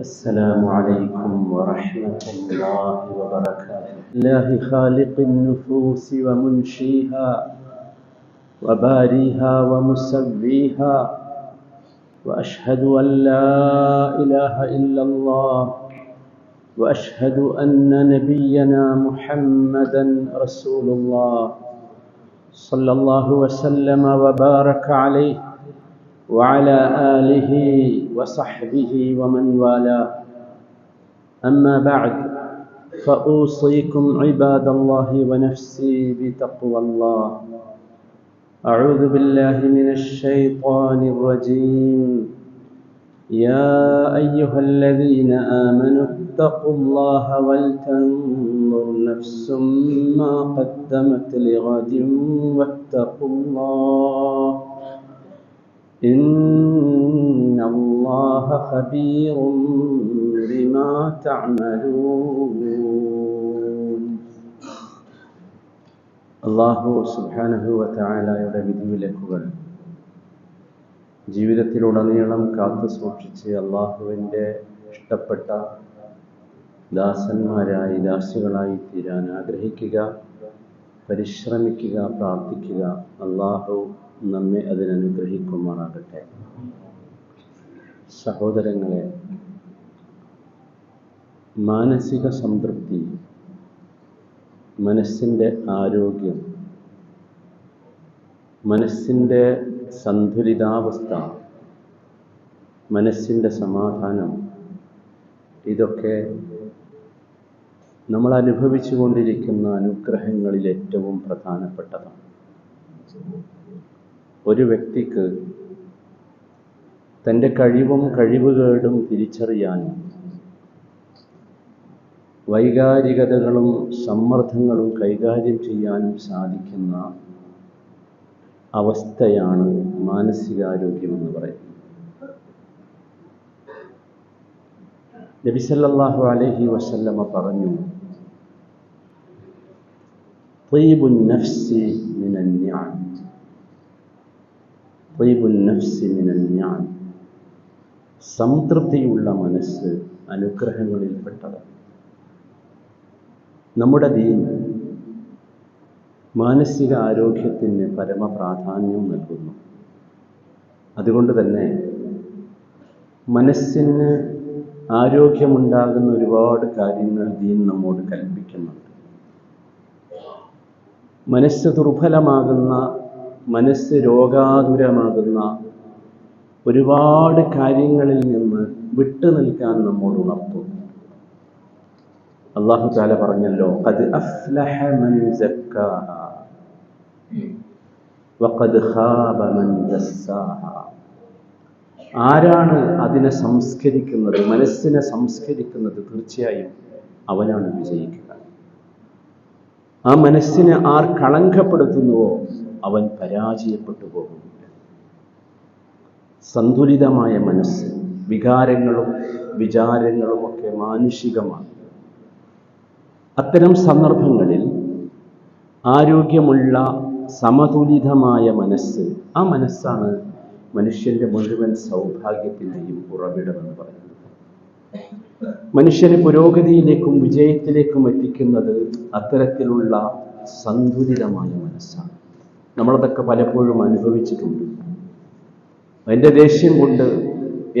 السلام عليكم ورحمة الله وبركاته. الله خالق النفوس ومنشيها وباريها ومسويها وأشهد أن لا إله إلا الله وأشهد أن نبينا محمدا رسول الله صلى الله وسلم وبارك عليه وعلى آله وصحبه ومن والاه. أما بعد فأوصيكم عباد الله ونفسي بتقوى الله. أعوذ بالله من الشيطان الرجيم. يا أيها الذين آمنوا اتقوا الله ولتنظر نفس ما قدمت لغد واتقوا الله. إن الله خبير بما تعملون അള്ളാഹു സുബാനഹുവ തായാലയുടെ വിധിവിലക്കുകൾ ജീവിതത്തിലുടനീളം കാത്തു സൂക്ഷിച്ച് അള്ളാഹുവിൻ്റെ ഇഷ്ടപ്പെട്ട ദാസന്മാരായി ദാസികളായി തീരാൻ ആഗ്രഹിക്കുക പരിശ്രമിക്കുക പ്രാർത്ഥിക്കുക അള്ളാഹു നമ്മെ അതിനനുഗ്രഹിക്കുമാറാകട്ടെ. സഹോദരങ്ങളെ മാനസിക സംതൃപ്തി മനസ്സിന്റെ ആരോഗ്യം മനസ്സിന്റെ സന്തുലിതാവസ്ഥ മനസ്സിന്റെ സമാധാനം ഇതൊക്കെ നമ്മൾ അനുഭവിച്ചു കൊണ്ടിരിക്കുന്ന അനുഗ്രഹങ്ങളിൽ ഏറ്റവും പ്രധാനപ്പെട്ടതാണ്. ഒരു വ്യക്തിക്ക് തൻ്റെ കഴിവും കഴിവുകേടും തിരിച്ചറിയാനും വൈകാരികതകളും സമ്മർദ്ദങ്ങളും കൈകാര്യം ചെയ്യാനും സാധിക്കുന്ന അവസ്ഥയാണ് മാനസികാരോഗ്യമെന്ന് പറയുന്നത് നബിസല്ലാഹു അലഹി വസല്ലമ പറഞ്ഞു طيب النفس من النعم സംതൃപ്തിയുള്ള മനസ്സ് അനുഗ്രഹങ്ങളിൽപ്പെട്ടതാണ്. നമ്മുടെ ദീൻ മാനസിക ആരോഗ്യത്തിന് പരമ പ്രാധാന്യം നൽകുന്നു. അതുകൊണ്ട് തന്നെ മനസ്സിന് ആരോഗ്യമുണ്ടാകുന്ന ഒരുപാട് കാര്യങ്ങൾ ദീൻ നമ്മോട് കൽപ്പിക്കുന്നുണ്ട്. മനസ്സ് ദുർബലമാകുന്ന മനസ്സ് രോഗാതുരമാകുന്ന ഒരുപാട് കാര്യങ്ങളിൽ നിന്ന് വിട്ടു നിൽക്കാൻ നമ്മോട് ഉണർത്തുന്നു അള്ളാഹു താല പറഞ്ഞല്ലോ അത് ആരാണ് അതിനെ സംസ്കരിക്കുന്നത് മനസ്സിനെ സംസ്കരിക്കുന്നത് തീർച്ചയായും അവനാണ് വിജയിക്കുക. ആ മനസ്സിനെ ആർ കളങ്കപ്പെടുത്തുന്നുവോ? അവൻ പരാജയപ്പെട്ടു പോകുന്നുണ്ട് സന്തുലിതമായ മനസ്സ് വികാരങ്ങളും വിചാരങ്ങളും ഒക്കെ മാനുഷികമാണ്. അത്തരം സന്ദർഭങ്ങളിൽ ആരോഗ്യമുള്ള സമതുലിതമായ മനസ്സ് ആ മനസ്സാണ് മനുഷ്യന്റെ മുഴുവൻ സൗഭാഗ്യത്തിന്റെയും ഉറവിടമെന്ന് പറയുന്നത്. മനുഷ്യനെ പുരോഗതിയിലേക്കും വിജയത്തിലേക്കും എത്തിക്കുന്നത് അത്തരത്തിലുള്ള സന്തുലിതമായ മനസ്സാണ്. നമ്മളതൊക്കെ പലപ്പോഴും അനുഭവിച്ചിട്ടുണ്ട്. എന്റെ ദേഷ്യം കൊണ്ട്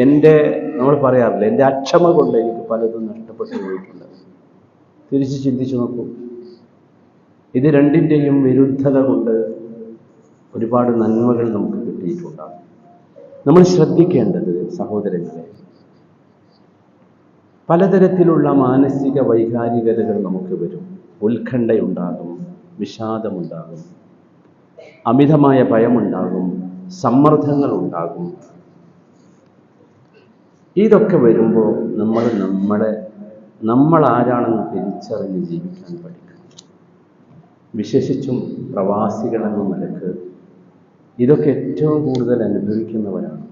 എന്റെ നമ്മൾ പറയാറില്ല എന്റെ അക്ഷമ കൊണ്ട് എനിക്ക് പലതും നഷ്ടപ്പെട്ടു പോയിട്ടുണ്ട്. തിരിച്ച് ചിന്തിച്ചു നോക്കൂ. ഇത് രണ്ടിന്റെയും വിരുദ്ധത കൊണ്ട് ഒരുപാട് നന്മകൾ നമുക്ക് കിട്ടിയിട്ടുണ്ടാകും നമ്മൾ ശ്രദ്ധിക്കേണ്ടത് സഹോദരങ്ങളെ പലതരത്തിലുള്ള മാനസിക വൈകാരികതകൾ നമുക്ക് വരും. ഉത്കണ്ഠയുണ്ടാകും വിഷാദമുണ്ടാകും. അമിതമായ ഭയമുണ്ടാകും സമ്മർദ്ദങ്ങൾ ഉണ്ടാകും ഇതൊക്കെ വരുമ്പോൾ നമ്മൾ നമ്മളെ നമ്മൾ ആരാണെന്ന് തിരിച്ചറിഞ്ഞ് ജീവിക്കാൻ പഠിക്കണം. വിശേഷിച്ചും പ്രവാസികളെന്ന നിലയ്ക്ക് ഇതൊക്കെ ഏറ്റവും കൂടുതൽ അനുഭവിക്കുന്നവരാണ്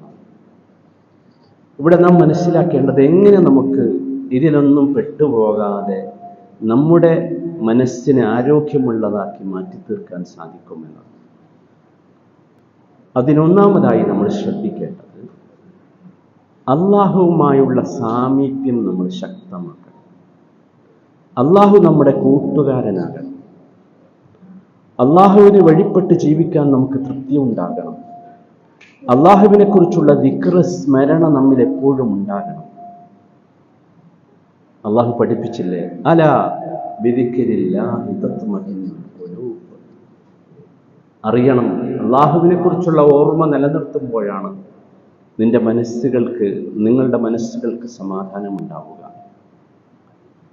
ഇവിടെ നാം മനസ്സിലാക്കേണ്ടത് എങ്ങനെ നമുക്ക് ഇതിലൊന്നും പെട്ടുപോകാതെ നമ്മുടെ മനസ്സിനെ ആരോഗ്യമുള്ളതാക്കി മാറ്റി തീർക്കാൻ സാധിക്കുമെന്നാണ്. അതിനൊന്നാമതായി നമ്മൾ ശ്രദ്ധിക്കേണ്ടത് അള്ളാഹുവുമായുള്ള സാമീപ്യം നമ്മൾ ശക്തമാക്കണം. അള്ളാഹു നമ്മുടെ കൂട്ടുകാരനാകണം. അള്ളാഹുവിനെ വഴിപ്പെട്ട് ജീവിക്കാൻ നമുക്ക് തൃപ്തി ഉണ്ടാകണം. അള്ളാഹുവിനെ കുറിച്ചുള്ള ദിക്ര സ്മരണ നമ്മിൽ എപ്പോഴും ഉണ്ടാകണം. അള്ളാഹു പഠിപ്പിച്ചില്ലേ? അല ഖുലൂബ്. അറിയണം. അള്ളാഹുവിനെ കുറിച്ചുള്ള ഓർമ്മ നിലനിർത്തുമ്പോഴാണ് നിന്റെ മനസ്സുകൾക്ക് നിങ്ങളുടെ മനസ്സുകൾക്ക് സമാധാനം ഉണ്ടാവുക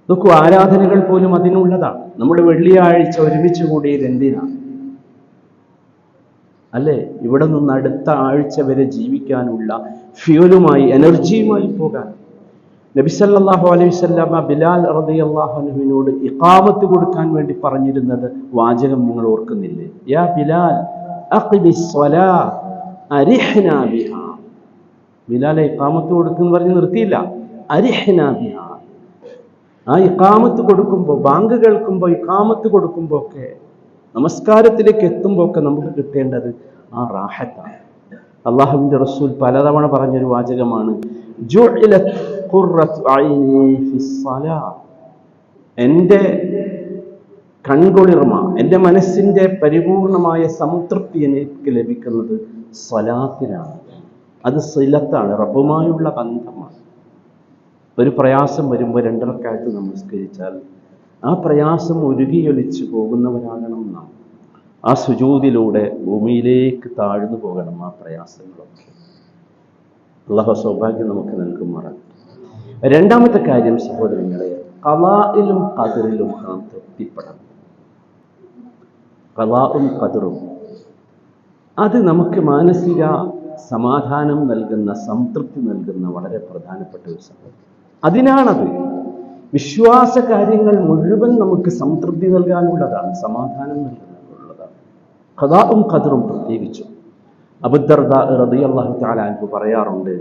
നോക്കൂ ആരാധനകൾ പോലും അതിനുള്ളതാണ്. നമ്മൾ വെള്ളിയാഴ്ച ഒരുമിച്ച് കൂടിയത് എന്തിനാണ് അല്ലേ? ഇവിടെ നിന്ന് അടുത്ത ആഴ്ച വരെ ജീവിക്കാനുള്ള ഫ്യൂലുമായി എനർജിയുമായി പോകാൻ. നബിസല്ലാഹു അലൈഹി വസല്ലമ ബിലാൽ റതി അള്ളാഹുനുവിനോട് ഇക്കാമത്ത് കൊടുക്കാൻ വേണ്ടി പറഞ്ഞിരുന്നത് വാചകം നിങ്ങൾ ഓർക്കുന്നില്ലേ? യാ ബിലാൽ ബിലാലെ ഇഖാമത്ത് കൊടുക്കുന്ന പറഞ്ഞ് നിർത്തിയില്ല. അരിഹ്നാ ബിഹാ. ആ ഇക്കാമത്ത് കൊടുക്കുമ്പോൾ ബാങ്ക് കേൾക്കുമ്പോൾ ഇക്കാമത്ത് കൊടുക്കുമ്പോൾ ഒക്കെ നമസ്കാരത്തിലേക്ക് എത്തുമ്പോൾ ഒക്കെ നമുക്ക് കിട്ടേണ്ടത് ആ റാഹത്താണ്. അള്ളാഹുവിന്റെ റസൂൽ പലതവണ പറഞ്ഞൊരു വാചകമാണ് എന്റെ കൺകുളിർമ എന്റെ മനസ്സിന്റെ പരിപൂർണമായ സംതൃപ്തി എനിക്ക് ലഭിക്കുന്നത് സ്വലാത്തിലാണ് അത് സിലത്താണ് റബ്ബുമായുള്ള ബന്ധമാണ്. ഒരു പ്രയാസം വരുമ്പോൾ രണ്ടിറക്കായിട്ട് നമസ്കരിച്ചാൽ ആ പ്രയാസം ഉരുകിയൊലിച്ച് പോകുന്നവരാകണം നാം. ആ സുജൂതിലൂടെ ഭൂമിയിലേക്ക് താഴ്ന്നു പോകണം ആ പ്രയാസങ്ങളൊക്കെ. അള്ളാഹു സൗഭാഗ്യം നമുക്ക് നൽകുമാറാണ് രണ്ടാമത്തെ കാര്യം സഹോദരങ്ങളെ കലായിലും കതിറിലും നാം തൃപ്തിപ്പെടണം. കലാവും കതിറും അത് നമുക്ക് മാനസിക സമാധാനം നൽകുന്ന സംതൃപ്തി നൽകുന്ന വളരെ പ്രധാനപ്പെട്ട ഒരു സംഭവം അതിനാണത് വിശ്വാസ കാര്യങ്ങൾ മുഴുവൻ നമുക്ക് സംതൃപ്തി നൽകാനുള്ളതാണ് സമാധാനം നൽകാനുള്ളതാണ്. കഥാവും കതിറും പ്രത്യേകിച്ചും. തആല അൻഹു പറയാറുണ്ട്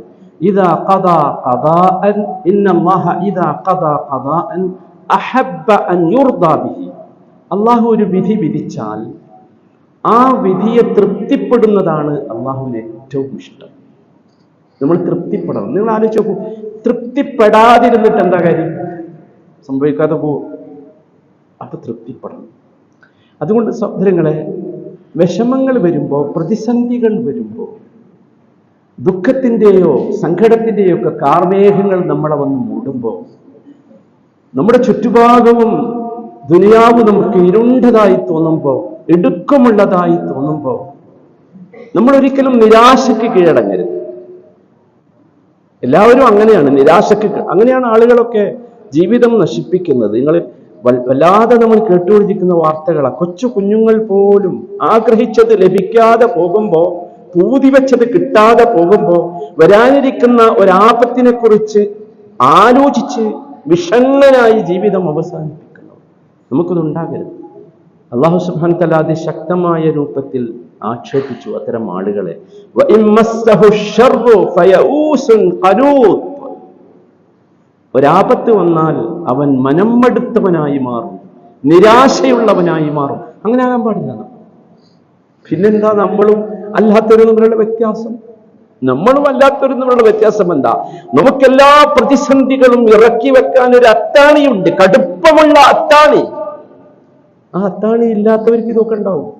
അൻ ബിഹി. അല്ലാഹു ഒരു വിധി വിധിച്ചാൽ ആ വിധിയെ തൃപ്തിപ്പെടുന്നതാണ് അള്ളാഹുവിന് ഏറ്റവും ഇഷ്ടം. നമ്മൾ തൃപ്തിപ്പെടണം. നിങ്ങൾ ആലോചിച്ച് നോക്കൂ തൃപ്തിപ്പെടാതിരുന്നിട്ട് എന്താ കാര്യം? സംഭവിക്കാതെ പോവും. അപ്പൊ തൃപ്തിപ്പെടണം. അതുകൊണ്ട് സഹോദരങ്ങളെ വിഷമങ്ങൾ വരുമ്പോൾ പ്രതിസന്ധികൾ വരുമ്പോൾ ദുഃഖത്തിന്റെയോ സങ്കടത്തിന്റെയോ ഒക്കെ കാർമേഘങ്ങൾ നമ്മളെ വന്ന് മൂടുമ്പോൾ നമ്മുടെ ചുറ്റുഭാഗവും ദുനിയാവ് നമുക്ക് ഇരുണ്ടതായി തോന്നുമ്പോൾ ഇടുക്കമുള്ളതായി തോന്നുമ്പോൾ നമ്മൾ ഒരിക്കലും നിരാശയ്ക്ക് കീഴടങ്ങരുത്. എല്ലാവരും അങ്ങനെയാണ് നിരാശയ്ക്ക് അങ്ങനെയാണ് ആളുകളൊക്കെ ജീവിതം നശിപ്പിക്കുന്നത്. നിങ്ങൾ വല്ലാതെ നമ്മൾ കേട്ടുകൊണ്ടിരിക്കുന്ന വാർത്തകളാണ് കൊച്ചു കുഞ്ഞുങ്ങൾ പോലും ആഗ്രഹിച്ചത് ലഭിക്കാതെ പോകുമ്പോൾ പൂതി വെച്ചത് കിട്ടാതെ പോകുമ്പോൾ വരാനിരിക്കുന്ന ഒരാപത്തിനെ കുറിച്ച് ആലോചിച്ച് വിഷണ്ണനായി ജീവിതം അവസാനിപ്പിക്കണം. നമുക്കതുണ്ടാകരുത്. അള്ളാഹു സുബാൻ തആല അതിശക്തമായ രൂപത്തിൽ ആക്ഷേപിച്ചു അത്തരം ആളുകളെ. ഒരാപത്ത് വന്നാൽ അവൻ മനംമടുത്തവനായി മാറും നിരാശയുള്ളവനായി മാറും. അങ്ങനെ ആകാൻ പാടില്ല. പിന്നെന്താ നമ്മളും അല്ലാത്തവരും തമ്മിലുള്ള വ്യത്യാസം? നമ്മളും അല്ലാത്തവരും തമ്മിലുള്ള വ്യത്യാസം എന്താ? നമുക്കെല്ലാ പ്രതിസന്ധികളും ഇറക്കി വെക്കാൻ ഒരു അത്താണിയുണ്ട്. കടുപ്പമുള്ള അത്താണി. ആ അത്താണി ഇല്ലാത്തവർക്ക് ഇതൊക്കെ ഉണ്ടാവും.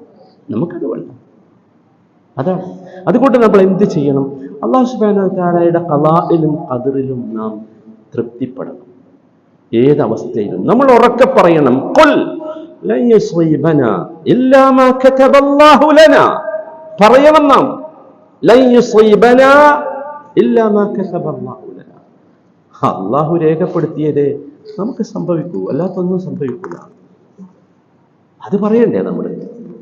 നമുക്കത് വേണ്ട. അതാണ്. അതുകൊണ്ട് നമ്മൾ എന്ത് ചെയ്യണം? അള്ളാഹു സുബാന താരയുടെ കലായിലും കതിറിലും നാം തൃപ്തിപ്പെടണം ഏതവസ്ഥയിലും നമ്മൾ ഉറക്കെ പറയണം കൊൽ ലൻ യുസ്വീബനാ ഇല്ലാ മാ കതബല്ലാഹു ലനാ." പറയണം നാം. അള്ളാഹു രേഖപ്പെടുത്തിയതേ നമുക്ക് സംഭവിക്കൂ അല്ലാത്തൊന്നും സംഭവിക്കില്ല അത് പറയണ്ടേ നമ്മൾ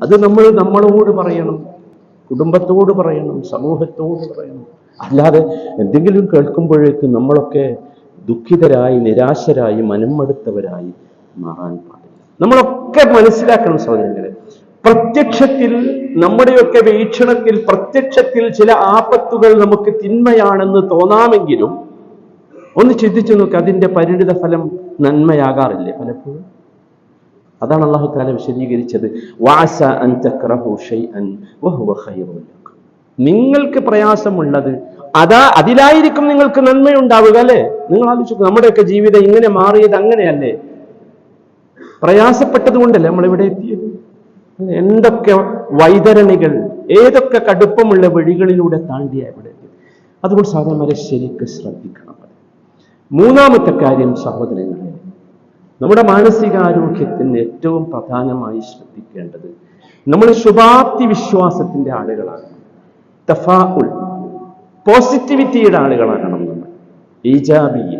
അത് നമ്മൾ നമ്മളോട് പറയണം കുടുംബത്തോട് പറയണം സമൂഹത്തോട് പറയണം അല്ലാതെ എന്തെങ്കിലും കേൾക്കുമ്പോഴേക്ക് നമ്മളൊക്കെ ദുഃഖിതരായി നിരാശരായി മനംമടുത്തവരായി മാറാൻ പാടില്ല. നമ്മളൊക്കെ മനസ്സിലാക്കണം സഹോദരങ്ങളെ. പ്രത്യക്ഷത്തിൽ നമ്മുടെയൊക്കെ വീക്ഷണത്തിൽ പ്രത്യക്ഷത്തിൽ ചില ആപത്തുകൾ നമുക്ക് തിന്മയാണെന്ന് തോന്നാമെങ്കിലും ഒന്ന് ചിന്തിച്ചു നോക്ക് അതിന്റെ പരിണിത ഫലം നന്മയാകാറില്ലേ പലപ്പോഴും? അതാണ് അള്ളാഹു താല വിശദീകരിച്ചത് വാസ അൻ ലക്കും. നിങ്ങൾക്ക് പ്രയാസമുള്ളത് അതാ അതിലായിരിക്കും നിങ്ങൾക്ക് നന്മയുണ്ടാവുക അല്ലേ? നിങ്ങൾ ആലോചിച്ചു നമ്മുടെയൊക്കെ ജീവിതം ഇങ്ങനെ മാറിയത് അങ്ങനെയല്ലേ? പ്രയാസപ്പെട്ടത് കൊണ്ടല്ലേ നമ്മൾ ഇവിടെ എത്തിയത്? എന്തൊക്കെ വൈതരണികൾ ഏതൊക്കെ കടുപ്പമുള്ള വഴികളിലൂടെ താണ്ടിയ ഇവിടെ അതുകൊണ്ട് സാധാരണ ശരിക്ക് ശ്രദ്ധിക്കണം മൂന്നാമത്തെ കാര്യം സഹോദരങ്ങളെ നമ്മുടെ മാനസികാരോഗ്യത്തിന് ഏറ്റവും പ്രധാനമായി ശ്രദ്ധിക്കേണ്ടത് നമ്മൾ ശുഭാപ്തി വിശ്വാസത്തിന്റെ ആളുകളാണ്. തഫാഉൽ പോസിറ്റിവിറ്റിയുടെ ആളുകളാകണം നമ്മൾ. ഈജാബിയ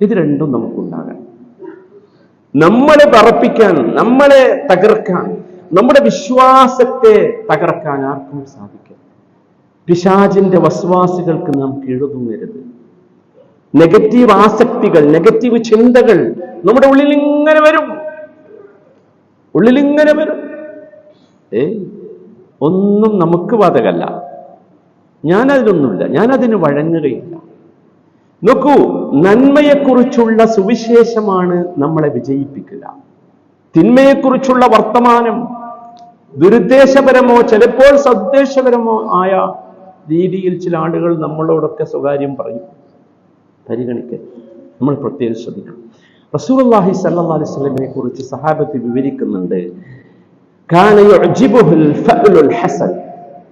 ഇത് രണ്ടും നമുക്കുണ്ടാകണം നമ്മളെ പറപ്പിക്കാൻ നമ്മളെ തകർക്കാൻ നമ്മുടെ വിശ്വാസത്തെ തകർക്കാൻ ആർക്കും സാധിക്കും പിശാചിന്റെ വസ്വാസികൾക്ക് നാം കീഴുതുങ്ങരുത് നെഗറ്റീവ് ആസക്തികൾ നെഗറ്റീവ് ചിന്തകൾ നമ്മുടെ ഉള്ളിൽ ഇങ്ങനെ വരും. ഉള്ളിൽ ഇങ്ങനെ വരും. ഏ ഒന്നും നമുക്ക് ബാധകല്ല ഞാനതിനൊന്നുമില്ല. ഞാനതിന് വഴങ്ങുകയില്ല. നോക്കൂ നന്മയെക്കുറിച്ചുള്ള സുവിശേഷമാണ് നമ്മളെ വിജയിപ്പിക്കുക. തിന്മയെക്കുറിച്ചുള്ള വർത്തമാനം ദുരുദ്ദേശപരമോ ചിലപ്പോൾ സദ്ദേശപരമോ ആയ രീതിയിൽ ചില ആളുകൾ നമ്മളോടൊക്കെ സ്വകാര്യം പറയും. പരിഗണിക്കരുത്. നമ്മൾ പ്രത്യേകം ശ്രദ്ധിക്കണം. റസൂലുള്ളാഹി സല്ലാ അലൈഹി വസല്ലമയെ കുറിച്ച് സഹാബത്ത് വിവരിക്കുന്നുണ്ട്.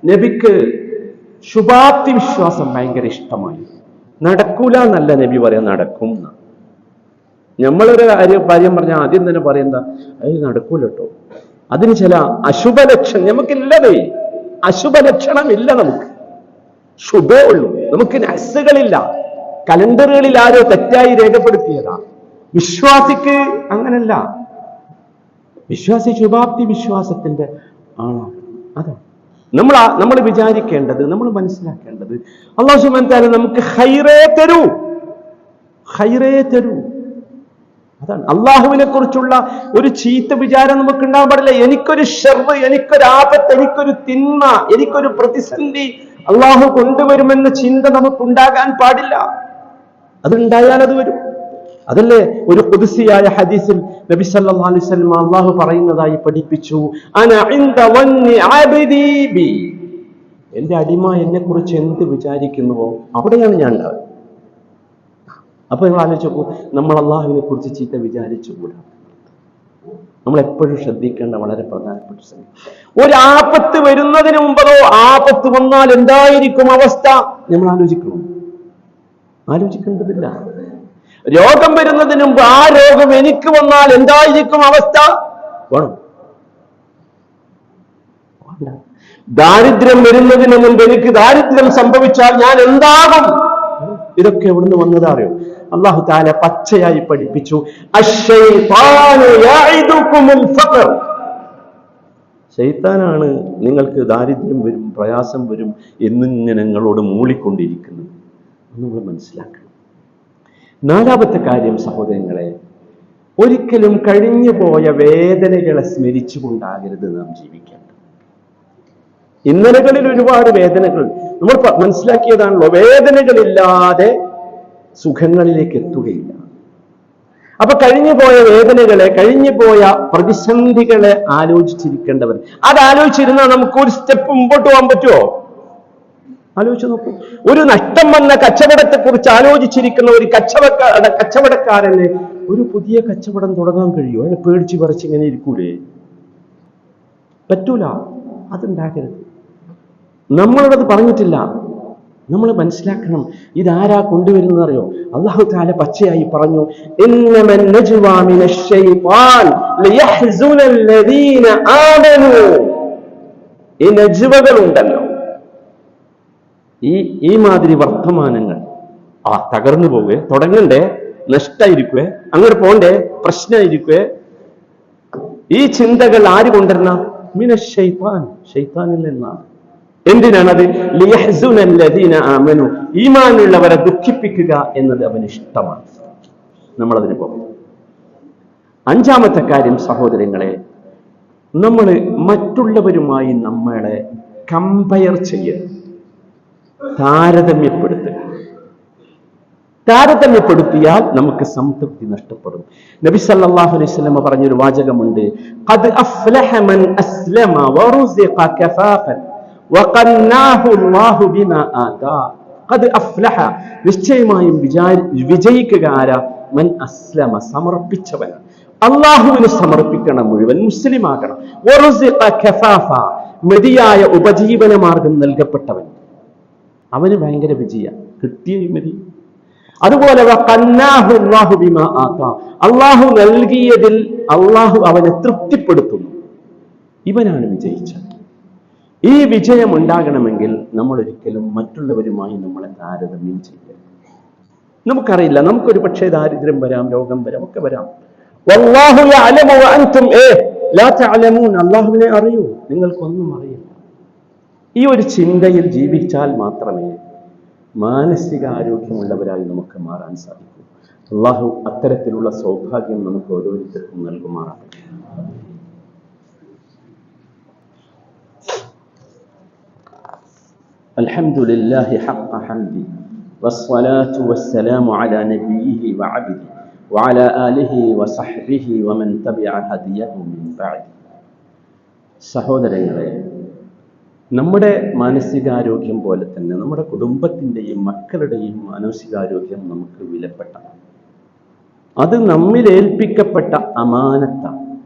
നബിക്ക് ശുഭാപ്തി വിശ്വാസം ഭയങ്കര ഇഷ്ടമായി. നടക്കൂല എന്നല്ല നബി പറയാൻ നടക്കും നമ്മളൊരു കാര്യം കാര്യം പറഞ്ഞാൽ ആദ്യം തന്നെ പറയുന്ന അത് നടക്കൂല കേട്ടോ അതിന് ചില അശുഭലക്ഷണം നമുക്കില്ലതേ അശുഭലക്ഷണമില്ല നമുക്ക്. ശുഭേ ഉള്ളൂ. നമുക്ക് നസ്സുകളില്ല. കലണ്ടറുകളിൽ ആരോ തെറ്റായി രേഖപ്പെടുത്തിയതാ. വിശ്വാസിക്ക് അങ്ങനല്ല. വിശ്വാസി ശുഭാപ്തി വിശ്വാസത്തിന്റെ ആളാണ്. അതാണ്. നമ്മൾ നമ്മൾ വിചാരിക്കേണ്ടത് നമ്മൾ മനസ്സിലാക്കേണ്ടത് അള്ളാഹു സുബാൻ നമുക്ക് ഹൈറേ തരൂ. ഹൈറേ തരൂ. അതാണ് അള്ളാഹുവിനെ കുറിച്ചുള്ള ഒരു ചീത്ത വിചാരം നമുക്ക് ഉണ്ടാകാൻ പാടില്ല. എനിക്കൊരു ഷെർവ് എനിക്കൊരു ആപത്ത് എനിക്കൊരു തിന്മ എനിക്കൊരു പ്രതിസന്ധി അള്ളാഹു കൊണ്ടുവരുമെന്ന ചിന്ത നമുക്ക് ഉണ്ടാകാൻ പാടില്ല. അതുണ്ടായാൽ അത് വരും. അതല്ലേ ഒരു കുതിസിയായ ഹദീസിൽ നബി സല്ലല്ലാഹു അലൈഹി വസല്ലം അള്ളാഹു പറയുന്നതായി പഠിപ്പിച്ചു. എന്റെ അടിമ എന്നെ കുറിച്ച് എന്ത് വിചാരിക്കുന്നുവോ അവിടെയാണ് ഞാൻ ഉണ്ടാവുക. അപ്പൊ നിങ്ങൾ ആലോചിച്ച് നോക്കൂ നമ്മൾ അള്ളാഹുവിനെ കുറിച്ച് ചീത്ത വിചാരിച്ചുകൂടാ? നമ്മൾ എപ്പോഴും ശ്രദ്ധിക്കേണ്ട വളരെ പ്രധാനപ്പെട്ട സംഗതി. ഒരു ആപത്ത് വരുന്നതിന് മുമ്പതോ ആപത്ത് വന്നാൽ എന്തായിരിക്കും അവസ്ഥ? നമ്മൾ ആലോചിക്കണം. ആലോചിക്കേണ്ടതില്ല. രോഗം വരുന്നതിന് മുമ്പ് ആ രോഗം എനിക്ക് വന്നാൽ എന്തായിരിക്കും അവസ്ഥ? വേണം. ദാരിദ്ര്യം വരുന്നതിന് മുമ്പ് എനിക്ക് ദാരിദ്ര്യം സംഭവിച്ചാൽ ഞാൻ എന്താകും? ഇതൊക്കെ എവിടുന്ന് വന്നതാ അറിയോ? അള്ളാഹു താല പച്ചയായി പഠിപ്പിച്ചു. ശൈത്താനാണ് നിങ്ങൾക്ക് ദാരിദ്ര്യം വരും പ്രയാസം വരും എന്നിങ്ങനെ നിങ്ങളോട് മൂളിക്കൊണ്ടിരിക്കുന്നത്. നമ്മൾ മനസ്സിലാക്കണം നാലാമത്തെ കാര്യം സഹോദരങ്ങളെ ഒരിക്കലും കഴിഞ്ഞു പോയ വേദനകളെ സ്മരിച്ചുകൊണ്ടാകരുത് നാം ജീവിക്കേണ്ടത്. ഇന്നലകളിൽ ഒരുപാട് വേദനകൾ നമ്മൾ മനസ്സിലാക്കിയതാണല്ലോ വേദനകളില്ലാതെ സുഖങ്ങളിലേക്ക് എത്തുകയില്ല. അപ്പൊ കഴിഞ്ഞു പോയ വേദനകളെ കഴിഞ്ഞു പോയ പ്രതിസന്ധികളെ ആലോചിച്ചിരിക്കേണ്ടവർ അത് ആലോചിച്ചിരുന്നാൽ നമുക്ക് ഒരു സ്റ്റെപ്പ് മുമ്പോട്ട് പോകാൻ പറ്റുമോ? ആലോചിച്ച് നോക്കൂ. ഒരു നഷ്ടം വന്ന കച്ചവടത്തെ കുറിച്ച് ആലോചിച്ചിരിക്കുന്ന ഒരു കച്ചവടക്കാര കച്ചവടക്കാരന് ഒരു പുതിയ കച്ചവടം തുടങ്ങാൻ കഴിയുമോ? അയാൾ പേടിച്ച് പറിച്ച് ഇങ്ങനെ ഇരിക്കൂലേ? പറ്റൂല. അതുണ്ടാകരുത്. നമ്മളോടത് പറഞ്ഞിട്ടില്ല. നമ്മൾ മനസ്സിലാക്കണം. ഇതാരാ കൊണ്ടുവരുന്നത് അറിയോ? അള്ളാഹു താല പച്ചയായി പറഞ്ഞു ഉണ്ടല്ലോ ഈ ഈ മാതിരി വർത്തമാനങ്ങൾ. ആ തകർന്നു പോവേ. തുടങ്ങണ്ടേ. നഷ്ടായിരിക്കുവേ. അങ്ങനെ പോണ്ടേ. പ്രശ്നമായിരിക്കുവേ ഈ ചിന്തകൾ ആര് കൊണ്ടുവരണ മിന ആമനു. ഈമാനുള്ളവരെ ദുഃഖിപ്പിക്കുക എന്നത് അവന് ഇഷ്ടമാണ്. നമ്മളതിന് പോകും അഞ്ചാമത്തെ കാര്യം സഹോദരങ്ങളെ നമ്മൾ മറ്റുള്ളവരുമായി നമ്മളെ കമ്പയർ ചെയ്യരുത്. താരതമ്യപ്പെടുത്തുക താരതമ്യപ്പെടുത്തിയാൽ നമുക്ക് സംതൃപ്തി നഷ്ടപ്പെടും. നബി സല്ലല്ലാഹു അലൈഹി പറഞ്ഞൊരു വാചകമുണ്ട്. ഖദ് അഫ്ലഹ മൻ അസ്ലമ ബിമാ ആതാ അത് അഫ്ലഹ നിശ്ചയമായും വിജയിക്കുക മൻ അസ്ലമ സമർപ്പിച്ചവനാണ് അള്ളാഹുവിന് സമർപ്പിക്കണം മുഴുവൻ മുസ്ലിമാകണം. മതിയായ ഉപജീവന മാർഗം നൽകപ്പെട്ടവൻ. അവന് ഭയങ്കര വിജയ. കിട്ടിയ മതി അതുപോലെ അള്ളാഹു നൽകിയതിൽ അള്ളാഹു അവനെ തൃപ്തിപ്പെടുത്തുന്നു. ഇവനാണ് വിജയിച്ചത്. ഈ വിജയം ഉണ്ടാകണമെങ്കിൽ നമ്മൾ ഒരിക്കലും മറ്റുള്ളവരുമായി നമ്മളെ താരതമ്യം ചെയ്യരുത്. നമുക്കറിയില്ല നമുക്കൊരു പക്ഷേ ദാരിദ്ര്യം വരാം രോഗം വരാം ഒക്കെ വരാം. അള്ളാഹുവിനെ അറിയൂ. നിങ്ങൾക്കൊന്നും അറിയില്ല. ഈ ഒരു ചിന്തയിൽ ജീവിച്ചാൽ മാത്രമേ മാനസിക ആരോഗ്യമുള്ളവരായി നമുക്ക് മാറാൻ സാധിക്കൂ അള്ളാഹു അത്തരത്തിലുള്ള സൗഭാഗ്യം നമുക്ക് ഓരോരുത്തർക്കും നൽകുമാറാകട്ടെ الحمد لله حق حمدي والصلاة والسلام على نبيه وعبده وعلى آله وصحبه ومن تبع هديه من بعد സഹോദരങ്ങളെ നമ്മുടെ മാനസികാരോഗ്യം പോലെ തന്നെ നമ്മുടെ കുടുംബത്തിന്റെയും മക്കളുടെയും മാനസികാരോഗ്യം നമുക്ക് വിലപ്പെട്ടതാണ്. അത് നമ്മിൽ ഏൽപ്പിക്കപ്പെട്ട അമാനത്താണ്.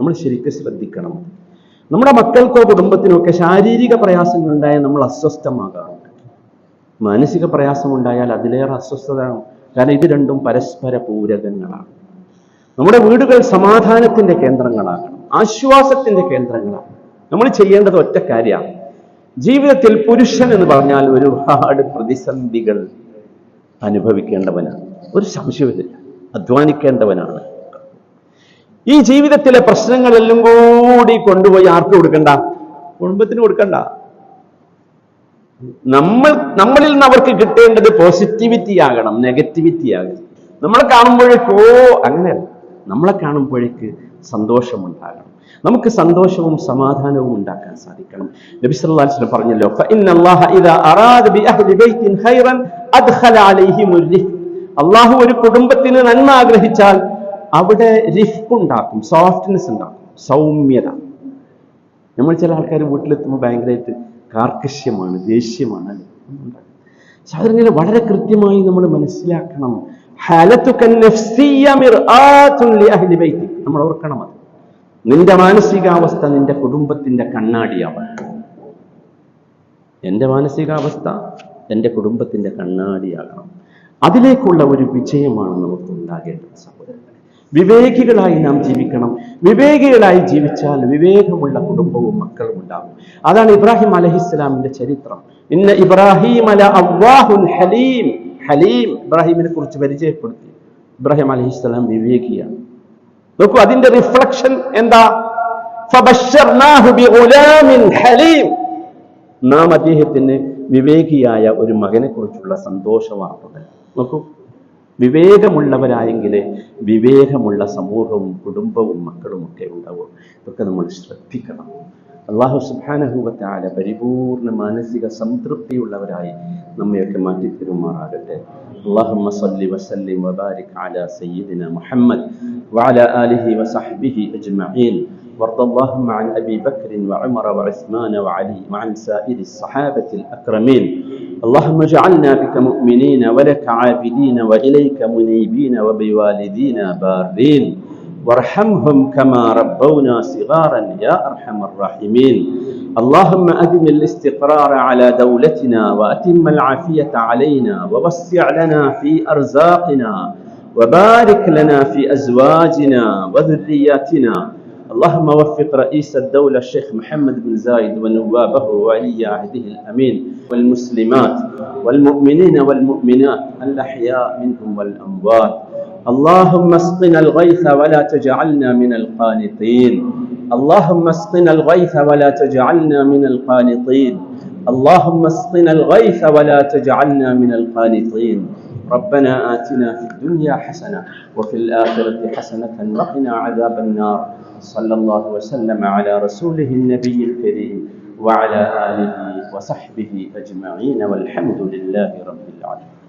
നമ്മൾ ശരിക്കും ശ്രദ്ധിക്കണം. നമ്മുടെ മക്കൾക്കോ കുടുംബത്തിനോ ഒക്കെ ശാരീരിക പ്രയാസങ്ങൾ ഉണ്ടായാൽ നമ്മൾ അസ്വസ്ഥമാകാറുണ്ട്. മാനസിക പ്രയാസം ഉണ്ടായാൽ അതിലേറെ അസ്വസ്ഥത. കാരണം ഇത് രണ്ടും പരസ്പര പൂരകങ്ങളാണ്. നമ്മുടെ വീടുകൾ സമാധാനത്തിന്റെ കേന്ദ്രങ്ങളാകണം. ആശ്വാസത്തിന്റെ കേന്ദ്രങ്ങളാണ് നമ്മൾ ചെയ്യേണ്ടത് ഒറ്റ കാര്യമാണ്. ജീവിതത്തിൽ പുരുഷൻ എന്ന് പറഞ്ഞാൽ ഒരുപാട് പ്രതിസന്ധികൾ അനുഭവിക്കേണ്ടവനാണ്. ഒരു സംശയമില്ല അധ്വാനിക്കേണ്ടവനാണ്. ഈ ജീവിതത്തിലെ പ്രശ്നങ്ങളെല്ലാം കൂടി കൊണ്ടുപോയി ആർക്ക് കൊടുക്കണ്ട? കുടുംബത്തിന് കൊടുക്കണ്ട. നമ്മൾ നമ്മളിൽ നിന്ന് അവർക്ക് കിട്ടേണ്ടത് പോസിറ്റിവിറ്റി ആകണം നെഗറ്റിവിറ്റി ആകണം. നമ്മളെ കാണുമ്പോഴേക്കോ അങ്ങനെയല്ല. നമ്മളെ കാണുമ്പോഴേക്ക് സന്തോഷമുണ്ടാകണം. നമുക്ക് സന്തോഷവും സമാധാനവും ഉണ്ടാക്കാൻ സാധിക്കണം. നബി സല്ലല്ലാഹു അലൈഹി പറഞ്ഞല്ലോ അല്ലാഹു ഒരു കുടുംബത്തിന് നന്മ ആഗ്രഹിച്ചാൽ അവിടെ റിഫ്ക് ഉണ്ടാക്കും സോഫ്റ്റ്നെസ് ഉണ്ടാക്കും സൗമ്യത. നമ്മൾ ചില ആൾക്കാർ വീട്ടിലെത്തുമ്പോൾ ഭയങ്കരമായിട്ട് കാർക്കശ്യമാണ് ദേഷ്യമാണ്. സാധാരണ വളരെ കൃത്യമായി നമ്മൾ മനസ്സിലാക്കണം. നമ്മൾ ഓർക്കണം അത്. നിന്റെ മാനസികാവസ്ഥ നിന്റെ കുടുംബത്തിന്റെ കണ്ണാടിയാവണം എന്റെ മാനസികാവസ്ഥ എന്റെ കുടുംബത്തിന്റെ കണ്ണാടിയാകണം. അതിലേക്കുള്ള ഒരു വിജയമാണ് നമുക്ക് ഉണ്ടാകേണ്ടത് സഹോദരങ്ങളെ. വിവേകികളായി നാം ജീവിക്കണം. വിവേകികളായി ജീവിച്ചാൽ വിവേകമുള്ള കുടുംബവും മക്കളും ഉണ്ടാകും. അതാണ് ഇബ്രാഹിം അലഹിസ്ലാമിന്റെ ചരിത്രം. ഇന്ന് ഇബ്രാഹിം അല അവാഹുൻ ഹലീം. ഹലീം ഇബ്രാഹിമിനെ കുറിച്ച് പരിചയപ്പെടുത്തി. ഇബ്രാഹിം അലഹിസ്ലാം വിവേകിയാണ്. നോക്കൂ അതിന്റെ റിഫ്ലക്ഷൻ എന്താ? ഹലീം. നാം അദ്ദേഹത്തിന് വിവേകിയായ ഒരു മകനെ കുറിച്ചുള്ള സന്തോഷ വാർത്തകൾ. നോക്കൂ വിവേകമുള്ളവരായെങ്കിലേ വിവേകമുള്ള സമൂഹവും കുടുംബവും മക്കളും ഒക്കെ ഉണ്ടാവും ഇതൊക്കെ നമ്മൾ ശ്രദ്ധിക്കണം. അള്ളാഹു സുബാനഹൂവത്താല പരിപൂർണ മാനസിക സംതൃപ്തിയുള്ളവരായി നമ്മയൊക്കെ മാറ്റി തരുമാറാകട്ടെ اللهم صل وسلم وبارك على سيدنا محمد وعلى آله وصحبه أجمعين وارض اللهم عن أبي بكر وعمر وعثمان وعلي وعن سائر الصحابة الأكرمين اللهم اجعلنا بك مؤمنين ولك عابدين وإليك منيبين وبوالدينا بارين وارحمهم كما ربونا صغارا يا أرحم الراحمين. اللهم أدم الاستقرار على دولتنا وأتم العافية علينا ووسع لنا في أرزاقنا وبارك لنا في أزواجنا وذرياتنا. اللهم وفق رئيس الدولة الشيخ محمد بن زايد ونوابه وولي عهده الأمين والمسلمات والمؤمنين والمؤمنات الأحياء منهم والأموات. اللهم اسقنا الغيث ولا تجعلنا من القانطين. اللهم اسقنا الغيث ولا تجعلنا من القانطين. اللهم اسقنا الغيث ولا تجعلنا من القانطين. ربنا آتنا في الدنيا حسنة وفي الآخرة حسنة وقنا عذاب النار. صلى الله وسلم على رسوله النبي الكريم وعلى آله وصحبه أجمعين والحمد لله رب العالمين.